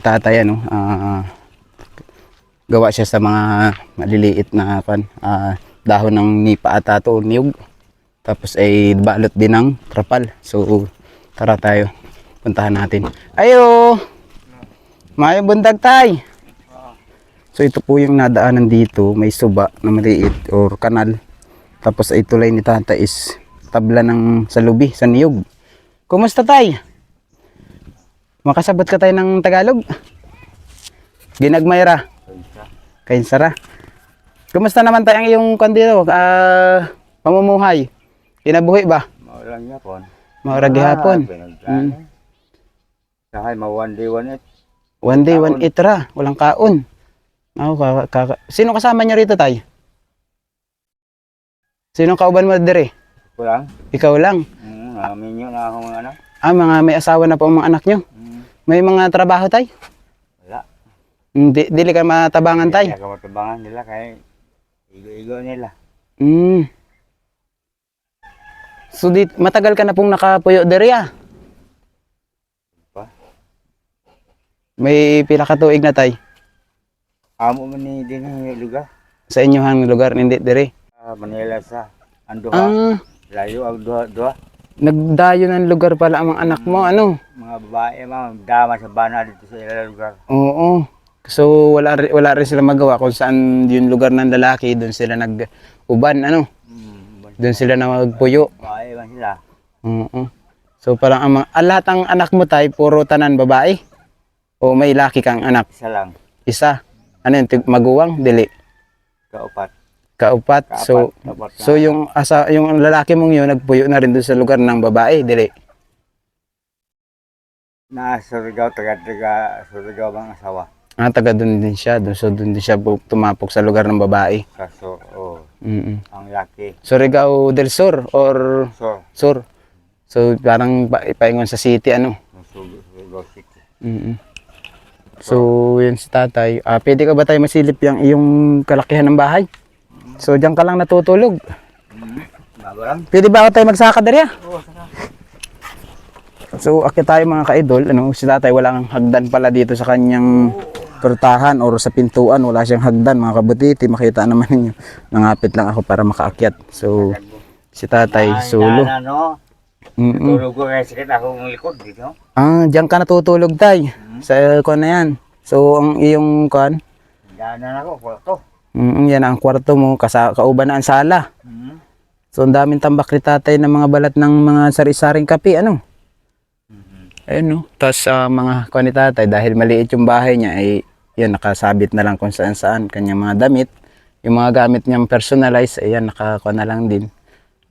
ni tatay ano, ah, gawa siya sa mga maliliit na kan, ah, dahon ng nipa ata to, niyog. Tapos ay balot din ng trapal. So tara tayo. Puntahan natin. Ayo! Mayong bundag tay! So ito po yung nadaanan dito, may suba na maliit or kanal. Tapos ay tulay ni tata is tabla ng salubi sa niyog. Kumusta tay? Makasabot ka tayo ng Tagalog? Ginagmayra. Kain sara. Kumusta naman tayo ang iyong kandito? Ah, pamumuhay. Kinabuhi ba? Maulang niya po. Maurag hapon. Pinagdaan. Sahay ma one day one it. One day, one Kaon. itra. Walang kaon. Ako, kaka, kaka- Sino kasama niyo rito tay? Sino kauban mo dire? Kulang. Ikaw lang. Mm, yun na akong ano. Ah, mga may asawa na po ang mga anak niyo. Mm, May mga trabaho tay? wala. Hindi, dili ka matabangan tay. Kaya kamatabangan nila kaya igo-igo nila. Mm. So, di, matagal ka na pong nakapuyo diri ah. Pa? May pila ka tuig na tay Amo man ni din ang lugar. sa inyohang lugar hindi diri. Ah, Manila sa Andoha. Ah, Layo ang duha-duha. Nagdayo ng lugar pala ang mga anak mo, ano? Mga babae mga dama sa bana dito sa ilang lugar. Oo. So wala wala rin sila magawa kung saan yung lugar ng lalaki, doon sila nag-uban, ano? Mm, Doon sila na magpuyo. babae man sila. Oo. So parang ang mga, ah, lahat ang anak mo tay puro tanan babae. O may laki kang anak, Isa lang. isa. Ano yun, maguwang, dili. Kaupat. Kaupat. Kaapat. So Kaupat so yung asa yung lalaki mong yun nagpuyo na rin doon sa lugar ng babae, dili. na Surigao, taga-taga Surigao bang asawa. Ah, taga doon din siya. Doon, so doon din siya tumapok sa lugar ng babae. Kaso, oh, Mm ang laki. Surigao del Sur or So, Sur. So parang pa- paingon sa city ano. Sur- Surigao City. mm So yun si tatay. Ah, pwede ka ba tayo masilip yung iyong kalakihan ng bahay? So diyan ka lang natutulog. Mm. Bago lang. Pwede ba ako tayo magsaka dere? So akit tayo mga ka-idol, ano, si tatay walang hagdan pala dito sa kanyang kurtahan or sa pintuan, wala siyang hagdan mga kabutiti, makita naman ninyo. Nangapit lang ako para makaakyat. So si tatay sulo. Ay, ano, Mm-mm. tulog ko kaya sakit akong likod dito. Ah, diyan ka natutulog tay. Sa kon na yan. So ang iyong kon, Daanan ako, kwarto. Mm, yan ang kwarto mo, kasa, kauban na ang sala. Mm. So ang daming tambak ni tatay ng mga balat ng mga sari-saring kape, ano? Ayun no. Tapos ah, mga kon ni tatay, dahil maliit yung bahay niya, ay yan, nakasabit na lang kung saan saan kanyang mga damit. Yung mga gamit niyang personalize, ayan, nakakuha na lang din.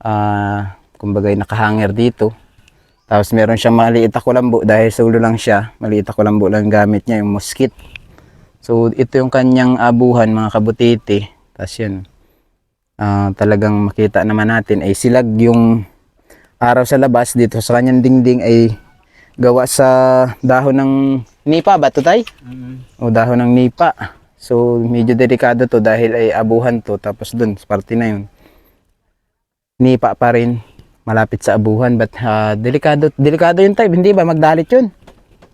Ah, kumbagay nakahanger dito. Tapos meron siyang maliit na kulambo dahil solo lang siya. Maliit na kulambo lang gamit niya, yung mosquito. So ito yung kanyang abuhan mga kabutiti. Tapos yun. ah, talagang makita naman natin ay silag yung araw sa labas dito sa kanyang dingding ay gawa sa dahon ng nipa ba to tay? Mm. O dahon ng nipa. So medyo delikado to dahil ay abuhan to tapos dun parte na yun. Nipa pa rin malapit sa abuhan but ah, delikado delikado yun tay hindi ba magdalit yun?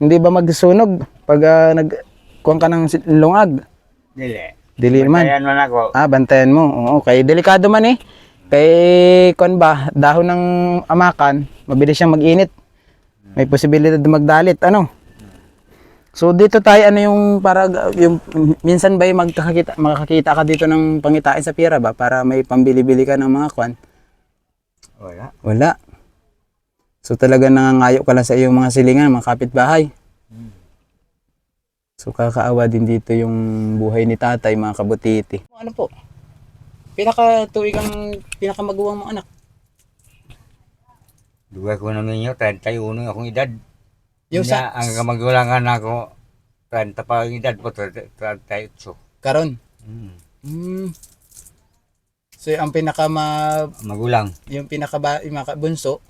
Hindi ba magsunog pag ah, nag kuwan ka ng lungag? Dili. Dili naman. Ayan man ako. Ah, bantayan mo. Oo, kay delikado man eh. Kay kon ba, dahon ng amakan, mabilis siyang mag-init. May posibilidad na magdalit, ano? So dito tayo ano yung para yung minsan ba yung magkakita makakita ka dito ng pangitain sa pira ba para may pambili-bili ka ng mga kwan? Wala. Wala. So talaga nangangayo ka lang sa iyong mga silingan, mga kapitbahay. So kakaawa din dito yung buhay ni tatay, mga kabutiti. Ano po? Pinaka tuig ang pinakamaguwang mong anak. Duga ko namin yun, 31 akong edad. Yung sa ang kamagulangan ako, 30 pa ang edad po, 38. karon. Mm. Hmm. So ang pinaka ma, Magulang. yung pinaka ba, yung mga bunso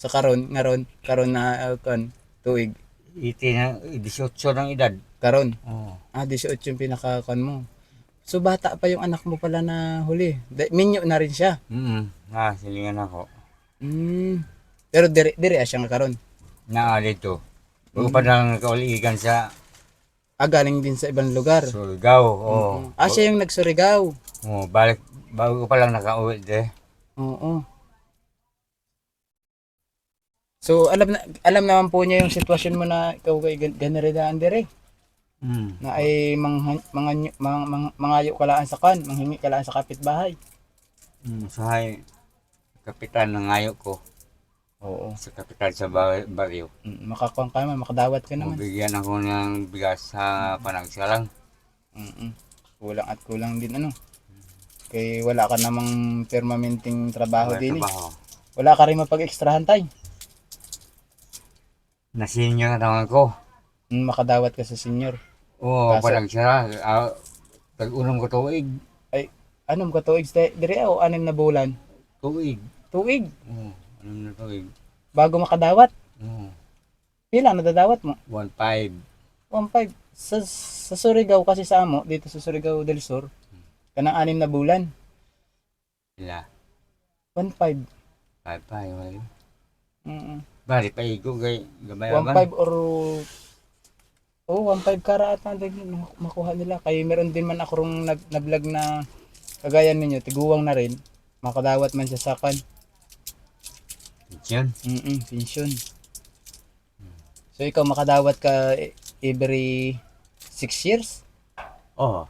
sa karon, ngaron, karon na uh, kan tuig. Iti na, 18 ng edad. Karon. Oh. Ah, 18 yung pinaka kan mo. So bata pa yung anak mo pala na huli. Da- Minyo na rin siya. Mm Ah, silingan ako. Hmm. Pero dire dire siya nga karon. Naa dito. Huwag pa lang kauligan sa Ah, galing din sa ibang lugar. Surigao. Oh. Mm. Ah, siya yung nagsurigaw. Oh, balik bago ko pa lang nakauwi de. Oo. So, alam na alam naman po niya yung sitwasyon mo na ikaw kay gan- ganere dire Mm. na ay mga mga mga, mga mangayo kalaan sa kan, manghingi kalaan sa kapitbahay. Mm, sahay kapitan ng ngayo ko Oo. sa kapitan sa bar- baryo. Mm, makakuha ka naman, makadawat ka naman. Bigyan ako ng bigas sa panagsalang. Mm. Kulang at kulang din ano. Kay wala ka namang permanenteng trabaho Wala din. eh. Wala ka rin mapag-extrahan tay. Nasinyo na naman ko. Mm, makadawat ka sa senior. Oo, Kaso- panagsalang. Uh, Tag-unong ko tuig. Anong ka tuig dire o anim na bulan? Tuig. Tuig Oo, anong na tuig. bago makadawat. Oo, Pila nadadawat mo? 1.5. 1.5 sa sa Surigao kasi sa amo dito sa Surigao del Sur kanang anim na bulan Sila. 1.5 5.5. Wala. mm Bali pa igo kay gamay 1.5 or oh 1.5 kara ata din makuha nila kay meron din man ako rong nag na vlog na kagaya ninyo tiguwang na rin makadawat man siya sa kan Yun. mm pension so ikaw makadawat ka every 6 years Oo.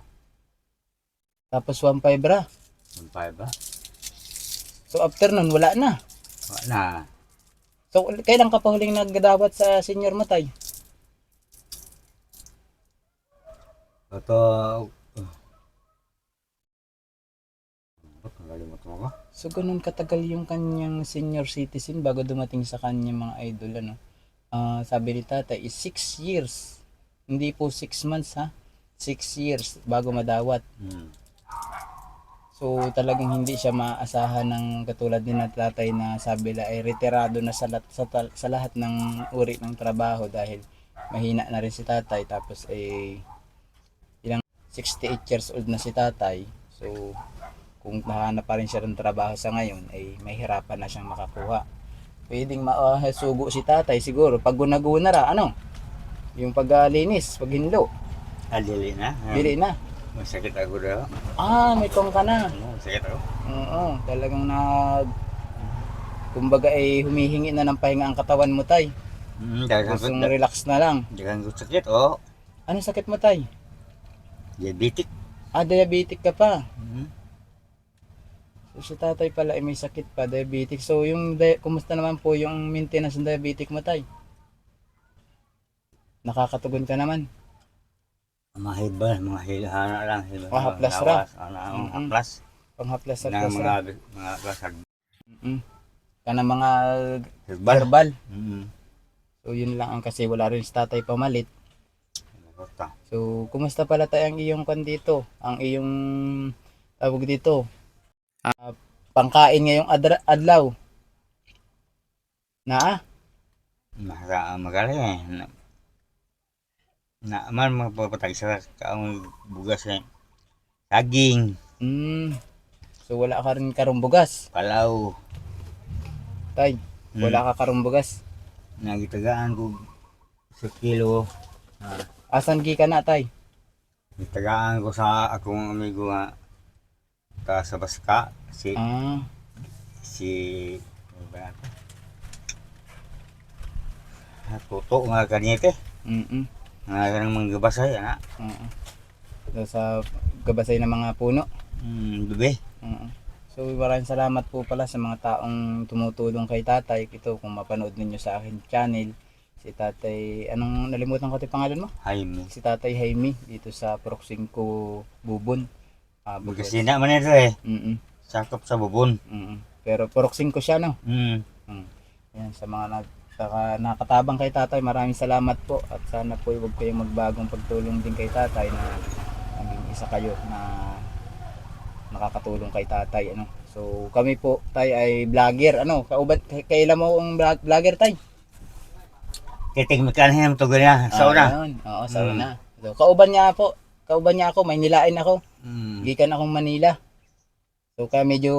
tapos 1.5 ra 1.5 ba? so after nun wala na Wala na. So, kailan ka pa huling nagdadawat sa senior mo, tay? Ito. Uh, ba't nakalimutan ko? So, ganun katagal yung kanyang senior citizen bago dumating sa kanyang mga idol, ano? Ah, sabi ni tatay, is 6 years. Hindi po 6 months, ha? 6 years bago madawat. Hmm. So, talagang hindi siya maasahan ng katulad ni tatay na sabi la ay retirado na sa, sa, sa lahat ng uri ng trabaho dahil mahina na rin si tatay tapos ay ilang 68 years old na si tatay. So, kung nahanap pa rin siya ng trabaho sa ngayon ay mahirapan na siyang makakuha. Pwedeng masugo si tatay siguro pag gunaguna ra, ano? Yung paglinis, paghinlo, Alili na. bili na. Masakit ako daw. Ah, may tong ka na. Ano, Masakit ako. Oo, talagang nag kumbaga ay humihingi na ng pahinga ang katawan mo tay. Ko, Gustong relax na lang. dagang sakit, oh. Ano sakit mo tay? Diabetic. Ah, diabetic ka pa. Hmm. So, si tatay pala ay may sakit pa, diabetic. So, yung di- kumusta naman po yung maintenance ng diabetic mo tay? Nakakatugon ka naman. Mga hilba, mga hilhana lang. Hilba, Ah, haplas ra. Ano, Mm-mm. haplas. Panghaplas at Ng haplas. mga, mga haplas. Mm. Kana mga Herbal. herbal. Hmm. So, yun lang ang kasi wala rin si tatay pamalit. Basta. So, kumusta pala tayo ang iyong kwan dito? Ang iyong tawag dito? Ah, pangkain ngayong adra- adlaw. Na? Maka, magaling eh. Na, na man magpapatag sa kaong bugas eh. Saging, Mm. So, wala ka rin karumbugas. palaw. Tay, Hmm. wala ka karumbugas. Nagitagaan ko sa kilo. Ah, Asan gi ka na, tay? Nagitagaan ko sa akong amigo nga ta sa Baska. Si, Ah, si, ano ba nato? Ah, Tuto nga kanite. mm Nga kanang mga gabasay, ana. Oo. Doon sa gabasay ng mga puno. Hmm, bebe. Oo. So, maraming salamat po pala sa mga taong tumutulong kay tatay. Ito, kung mapanood ninyo sa akin channel, si tatay, anong nalimutan ko ito pangalan mo? Jaime. si Tatay Jaime dito sa Proxingco Bubon. Ah, Bukod. Magkasina man ito eh. Mm Sakop sa bubon. mm Pero Proxingco siya no. Hmm. Yan sa mga nag saka nakatabang kay Tatay, maraming salamat po at sana po huwag kayong magbagong pagtulong din kay Tatay na naging isa kayo na nakakatulong kay Tatay ano. So kami po tay ay vlogger ano, kauban kailan mo ang vlog- vlogger tay? Titig mekanin mo to ganyan. Sa una. Ah, yun. Oo, sa Mm. una. So, kauban niya po. Kauban niya ako, may nilain ako. Hmm. gikan akong Manila. So kaya medyo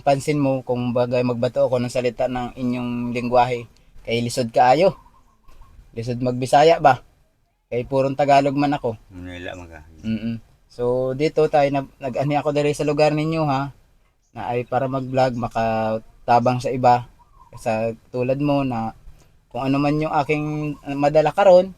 pansin mo kung bagay magbato ako ng salita ng inyong lingwahe kay lisod kaayo. Lisod magbisaya ba? Kay purong Tagalog man ako. Manila mga. mm So dito tayo nag nag-ani ako dali sa lugar ninyo ha na ay para mag-vlog makatabang sa iba sa tulad mo na kung ano man yung aking uh, madala karon